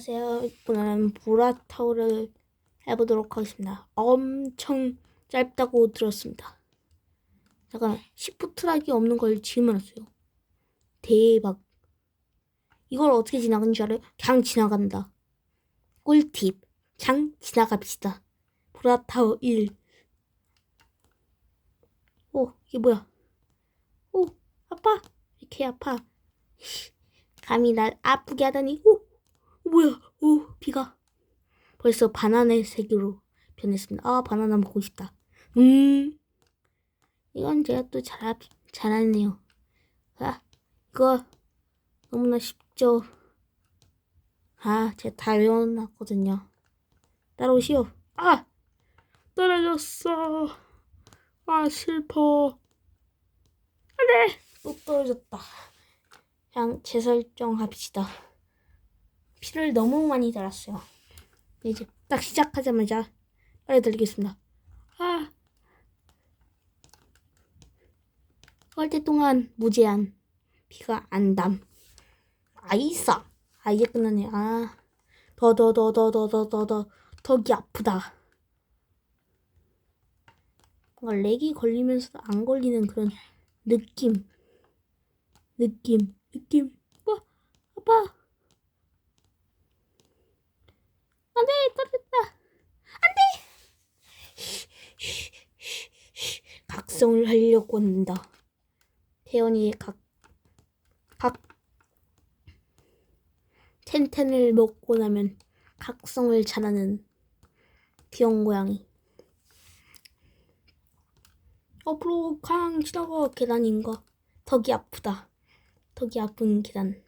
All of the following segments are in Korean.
안녕하세요. 오늘은 보라타오를 해보도록 하겠습니다. 엄청 짧다고 들었습니다. 잠깐 시프트락이 없는 걸 지금 알았어요. 대박. 이걸 어떻게 지나가는 줄 알아요? 그냥 지나간다. 꿀팁. 그냥 지나갑시다. 보라타워 1. 오, 이게 뭐야? 오, 아파. 이렇게 아파. 감히 날 아프게 하다니. 오, 뭐야? 오, 비가 벌써 바나나의 세계로 변했습니다. 아, 바나나 먹고 싶다. 음, 이건 제가 또 잘, 잘하네요. 아, 이거 너무나 쉽죠? 아, 제가 다 외워놨거든요. 따라오시오. 아, 떨어졌어. 아, 슬퍼. 안 돼! 또 떨어졌다. 그냥 재설정합시다. 피를 너무 많이 달았어요. 이제 딱 시작하자마자 알려드리겠습니다. 아! 얼때 동안 무제한 피가 안담 아이싸! 아예 끝나네. 아 더 더 더 더 더 더 더더 턱이 아프다. 뭔가 렉이 걸리면서도 안 걸리는 그런 느낌. 느낌. 느낌. 어? 아빠 아빠! 각성을 하려고 한다. 태연이의 각, 각 텐텐을 먹고 나면 각성을 잘하는 귀여운 고양이. 앞으로 강 지나가 계단인가? 덕이 아프다. 덕이 아픈 계단.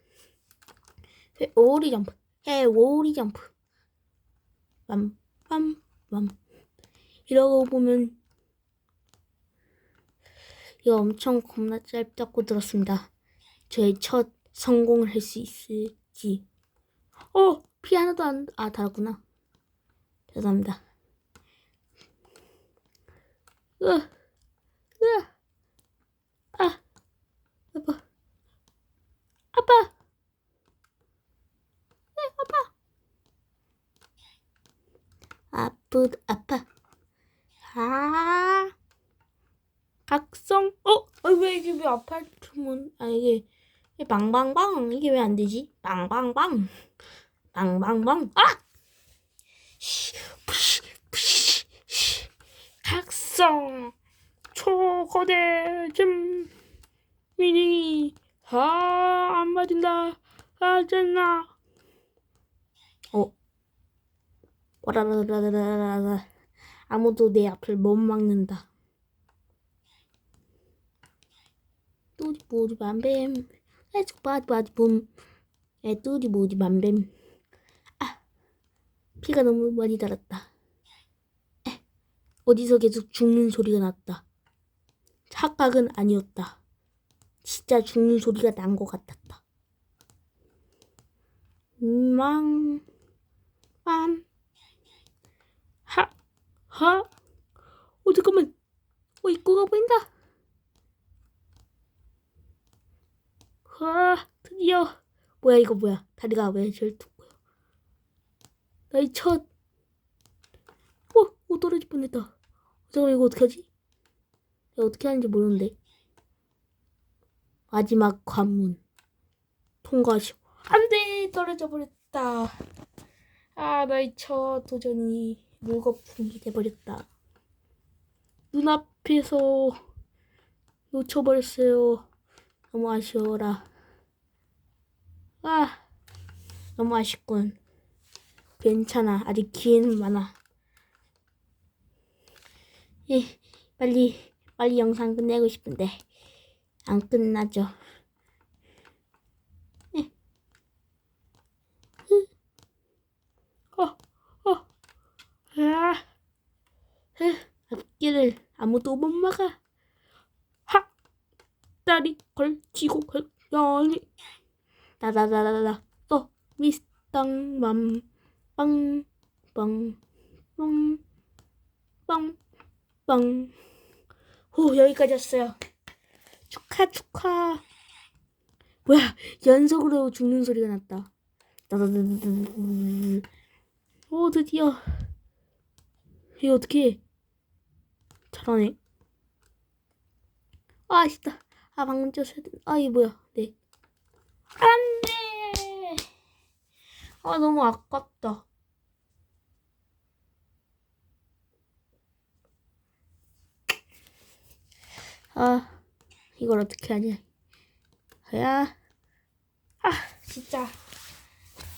해 오리 점프. 해 오리 점프. 빰 빰 빰. 이러고 보면 이거 엄청 겁나 짧다고 들었습니다. 저의 첫 성공을 할 수 있을지. 어, 피 하나도 안, 아, 달았구나. 죄송합니다. 으, 으, 아, 아빠, 아빠, 네, 아빠. 아프, 아파. 아, 각성, 어, 아, 왜 이게 왜 아파트면, 아, 이게, 빵빵빵, 이게 왜 안 되지? 빵빵빵, 빵빵빵, 아! 각성, 초거대, 좀, 미니, 아, 안 맞은다, 아, 짠나. 어, 와라라라라라라. 아무도 내 앞을 못 막는다. 뚜디 모디 맘뱀 에스 바디 바디 붐에 뚜디 모디 맘뱀 아 피가 너무 많이 달았다. 에, 어디서 계속 죽는 소리가 났다. 착각은 아니었다. 진짜 죽는 소리가 난 것 같았다. 망, 빰. 하, 하, 어, 잠깐만. 어, 입구가 보인다. 와, 드디어. 뭐야, 이거 뭐야. 다리가 왜 제일 둥거요 나의 첫. 어, 어, 떨어질 뻔했다. 잠깐만, 이거 어떡하지? 내가 어떻게 하는지 모르는데. 마지막 관문. 통과하시오. 안 돼! 떨어져 버렸다. 아, 나의 첫 도전이 물거품이 돼버렸다. 눈앞에서 놓쳐버렸어요. 너무 아쉬워라. 아, 너무 아쉽군. 괜찮아. 아직 기회는 많아. 예, 빨리, 빨리 영상 끝내고 싶은데, 안 끝나죠. 예. 어, 어. 아, 흐, 앞길을 아무도 못 막아. 하, 다리 걸치고 걸려니. 나나나나나 또 미스땅 맘빵 빵빵빵빵 호 여기까지 왔어요. 축하 축하. 뭐야 연속으로 죽는 소리가 났다. 오 드디어 이거 어떻게 잘하네 아 아쉽다 아 방금 쪘어야 돼 아 이게 뭐야 네 안 돼. 아 너무 아깝다. 아 이걸 어떻게 하냐? 야. 아 진짜.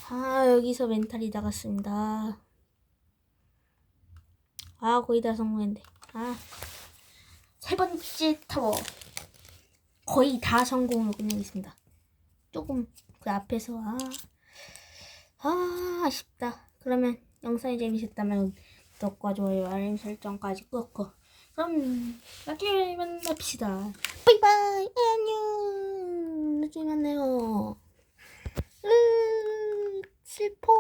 아 여기서 멘탈이 나갔습니다. 아 거의 다 성공했는데 아 세 번째 타워. 거의 다 성공으로 끝내겠습니다 조금 그 앞에서 아, 아 아쉽다. 그러면 영상이 재밌었다면 구독과 좋아요 알림 설정까지 꾹꾹 그럼 나중에 만납시다. 바이바이 안녕. 나중에 만나요. 으 슬퍼